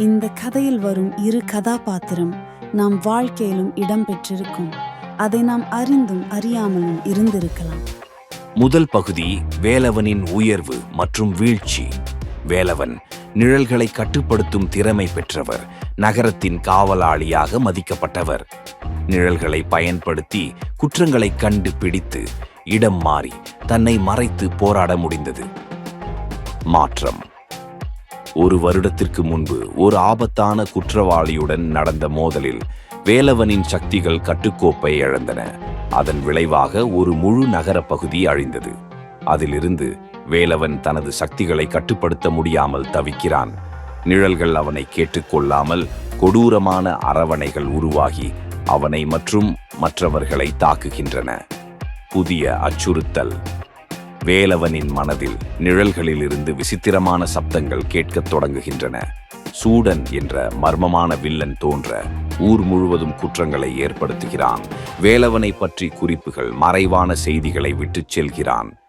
இந்த கதையில் வரும் இரு கதாபாத்திரம் நாம் வாழ்க்கையிலும் இடம்பெற்றிருக்கும் அதை நாம் அறிந்தும் அறியாமலும் இருந்திருக்கலாம். முதல் பகுதி வேலவனின் உயர்வு மற்றும் வீழ்ச்சி. வேலவன் நிழல்களை கட்டுப்படுத்தும் திறமை பெற்றவர் நகரத்தின் காவலாளியாக மதிக்கப்பட்டவர். நிழல்களை பயன்படுத்தி குற்றங்களை கண்டு பிடித்து இடம் மாறி தன்னை மறைத்து போராட முடிந்தது. மாற்றம். ஒரு வருடத்திற்கு முன்பு ஒரு ஆபத்தான குற்றவாளியுடன் நடந்த மோதலில் வேலவனின் சக்திகள் கட்டுக்கோப்பை இழந்தன. அதன் விளைவாக ஒரு முழு நகர பகுதி அழிந்தது. அதிலிருந்து வேலவன் தனது சக்திகளை கட்டுப்படுத்த முடியாமல் தவிக்கிறான். நிழல்கள் அவனை கேட்டுக்கொள்ளாமல் கொடூரமான அரவணைகள் உருவாகி அவனை மற்றும் மற்றவர்களை தாக்குகின்றன. புதிய அச்சுறுத்தல். வேலவனின் மனதில் நிழல்களிலிருந்து விசித்திரமான சப்தங்கள் கேட்கத் தொடங்குகின்றன. சூடன் என்ற மர்மமான வில்லன் தோன்ற ஊர் முழுவதும் குற்றங்களை ஏற்படுத்துகிறான். வேலவனை பற்றி குறிப்புகள் மறைவான செய்திகளை விட்டுச் செல்கிறான்.